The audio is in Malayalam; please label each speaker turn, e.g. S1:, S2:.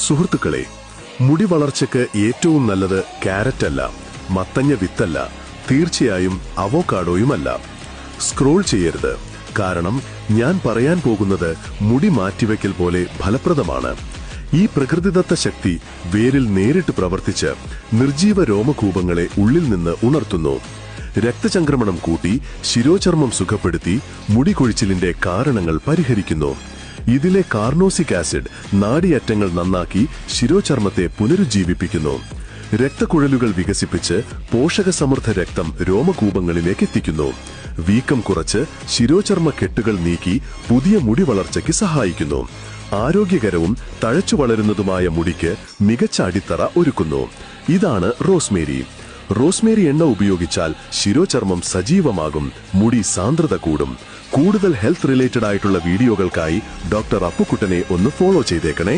S1: സുഹൃത്തുക്കളെ മുടി വളർച്ചയ്ക്ക് ഏറ്റവും നല്ലത് ക്യാരറ്റ് അല്ല മത്തഞ്ഞ വിത്തല്ല തീർച്ചയായും അവോക്കാഡോയുമല്ല. സ്ക്രോൾ ചെയ്യരുത് കാരണം ഞാൻ പറയാൻ പോകുന്നത് മുടി മാറ്റിവെക്കൽ പോലെ ഫലപ്രദമാണ്. ഈ പ്രകൃതിദത്ത ശക്തി വേരിൽ നേരിട്ട് പ്രവർത്തിച്ച് നിർജീവ രോമകൂപങ്ങളെ ഉള്ളിൽ നിന്ന് ഉണർത്തുന്നു. രക്തചംക്രമണം കൂട്ടി ശിരോചർമ്മം സുഖപ്പെടുത്തി മുടി കൊഴിച്ചിലിന്റെ കാരണങ്ങൾ പരിഹരിക്കുന്നു. ഇതിലെ കാർണോസിക് ആസിഡ് നാടിയറ്റങ്ങൾ നന്നാക്കി ശിരോചർമ്മത്തെ പുനരുജ്ജീവിപ്പിക്കുന്നു. രക്തക്കുഴലുകൾ വികസിപ്പിച്ച് പോഷകസമൃദ്ധ രക്തം രോമകൂപങ്ങളിലേക്ക് എത്തിക്കുന്നു. വീക്കം കുറച്ച് ശിരോചർമ്മ കെട്ടുകൾ നീക്കി പുതിയ മുടി വളർച്ചയ്ക്ക് സഹായിക്കുന്നു. ആരോഗ്യകരവും തഴച്ചു വളരുന്നതുമായ മുടിക്ക് മികച്ച അടിത്തറ ഒരുക്കുന്നു. ഇതാണ് റോസ്മേരി. റോസ്മേരി എണ്ണ ഉപയോഗിച്ചാൽ ശിരോചർമ്മം സജീവമാകും മുടി സാന്ദ്രത കൂടും. കൂടുതൽ ഹെൽത്ത് റിലേറ്റഡ് ആയിട്ടുള്ള വീഡിയോകൾക്കായി ഡോക്ടർ അപ്പുക്കുട്ടനെ ഒന്ന് ഫോളോ ചെയ്തേക്കണേ.